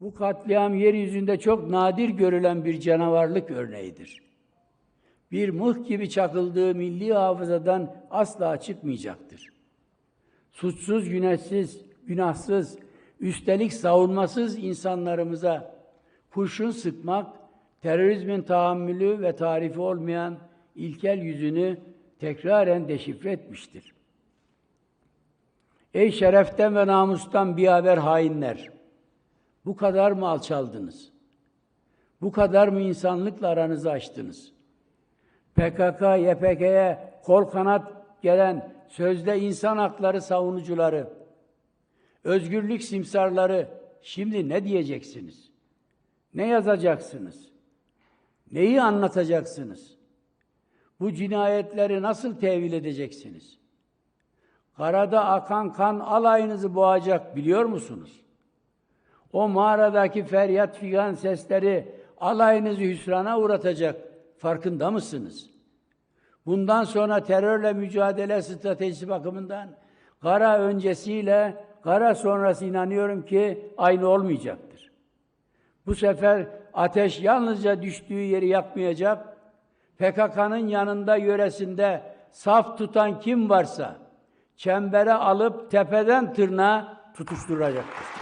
Bu katliam yeryüzünde çok nadir görülen bir canavarlık örneğidir. Bir mıh gibi çakıldığı milli hafızadan asla çıkmayacaktır. Suçsuz, günahsız, günahsız, üstelik savunmasız insanlarımıza kurşun sıkmak, terörizmin tahammülü ve tarifi olmayan ilkel yüzünü tekraren deşifre etmiştir. Ey şereften ve namustan bir haber hainler! Bu kadar mı alçaldınız? Bu kadar mı insanlıkla aranızı açtınız? PKK, YPG'ye kol kanat gelen sözde insan hakları savunucuları, özgürlük simsarları şimdi ne diyeceksiniz? Ne yazacaksınız? Neyi anlatacaksınız? Bu cinayetleri nasıl tevil edeceksiniz? Karada akan kan alayınızı boğacak biliyor musunuz? O mağaradaki feryat figan sesleri alayınızı hüsrana uğratacak. Farkında mısınız? Bundan sonra terörle mücadele stratejisi bakımından kara öncesiyle kara sonrası inanıyorum ki aynı olmayacaktır. Bu sefer ateş yalnızca düştüğü yeri yakmayacak, PKK'nın yanında yöresinde saf tutan kim varsa çembere alıp tepeden tırnağa tutuşturacaktır.